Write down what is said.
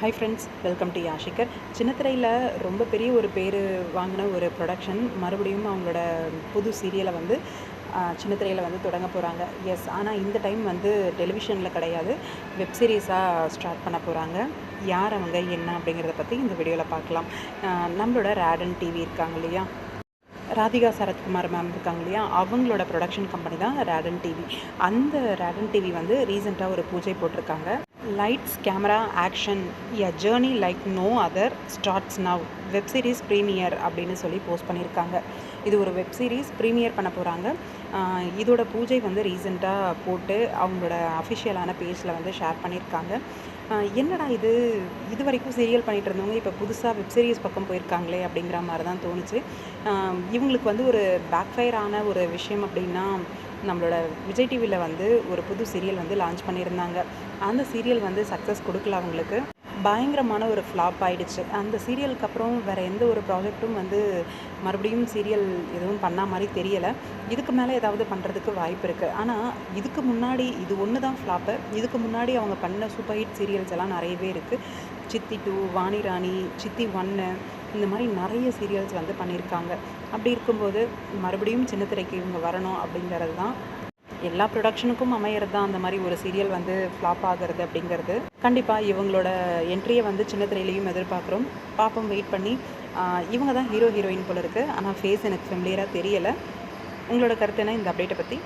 Hi friends welcome to யாஷிகர் சின்னத்திரையில் ரொம்ப பெரிய ஒரு பேர் வாங்கின ஒரு ப்ரொடக்ஷன் மறுபடியும் அவங்களோட புது சீரியலை வந்து சின்னத்திரையில் வந்து தொடங்க போகிறாங்க எஸ் ஆனால் இந்த டைம் வந்து டெலிவிஷனில் கிடையாது. வெப் சீரிஸாக ஸ்டார்ட் பண்ண போகிறாங்க யார் அவங்க என்ன அப்படிங்கிறத பற்றி இந்த வீடியோவில் பார்க்கலாம். நம்மளோட ரேடன் டிவி இருக்காங்க இல்லையா? ராதிகா சரத்குமார் மேம் இருக்காங்க இல்லையா? அவங்களோட ப்ரொடக்ஷன் கம்பெனி தான் ரேடன் டிவி அந்த ரேடன் டிவி வந்து ரீசெண்டாக ஒரு பூஜை போட்டிருக்காங்க. Lights camera action a journey like no other starts now web series premiere அப்படின்னு சொல்லி போஸ்ட் பண்ணியிருக்காங்க. இது ஒரு வெப் சீரிஸ் ப்ரீமியர் பண்ண போகிறாங்க இதோட பூஜை வந்து ரீசெண்டாக போட்டு அவங்களோட அஃபிஷியலான பேஜில் வந்து ஷேர் பண்ணியிருக்காங்க. என்னடா இது? இது வரைக்கும் சீரியல் பண்ணிகிட்டு இருந்தவங்க இப்போ புதுசாக வெப் சீரிஸ் பக்கம் போயிருக்காங்களே அப்படிங்கிற மாதிரி தான் தோணுச்சு. இவங்களுக்கு வந்து ஒரு பேக்ஃபயர் ஆன ஒரு விஷயம் அப்படின்னா நம்மளோட விஜய் டிவியில் வந்து ஒரு புது சீரியல் வந்து லான்ச் பண்ணியிருந்தாங்க. அந்த சீரியல் வந்து சக்ஸஸ் கொடுக்கல அவங்களுக்கு. பயங்கரமான ஒரு ஃப்ளாப் ஆயிடுச்சு. அந்த சீரியலுக்கு அப்புறம் வேறு எந்த ஒரு ப்ராஜெக்ட்டும் வந்து மறுபடியும் சீரியல் எதுவும் பண்ண மாதிரி தெரியலை. இதுக்கு மேலே ஏதாவது பண்ணுறதுக்கு வாய்ப்பு இருக்குது ஆனால் இதுக்கு முன்னாடி இது ஒன்று தான் ஃப்ளாப்பு இதுக்கு முன்னாடி அவங்க பண்ண சூப்பர் ஹிட் சீரியல்ஸ் எல்லாம் நிறையவே இருக்குது சித்தி டூ வாணி ராணி சித்தி ஒன்று இந்த மாதிரி நிறைய சீரியல்ஸ் வந்து பண்ணியிருக்காங்க. அப்படி இருக்கும்போது மறுபடியும் சின்னத்திரைக்கு இவங்க வரணும் அப்படிங்கிறது தான். எல்லா ப்ரொடக்ஷனுக்கும் அமையிறது தான் அந்த மாதிரி ஒரு சீரியல் வந்து ஃப்ளாப் ஆகிறது அப்படிங்கிறது. கண்டிப்பாக இவங்களோட என்ட்ரியை வந்து சின்ன திரையிலையும் எதிர்பார்க்குறோம். பாப்பம் வெயிட் பண்ணி இவங்க தான் ஹீரோ ஹீரோயின் போல இருக்குது ஆனால் ஃபேஸ் எனக்கு ஃபெமிலியராக தெரியலை. உங்களோட கருத்து என்ன? இந்த அப்டேட்டை பற்றி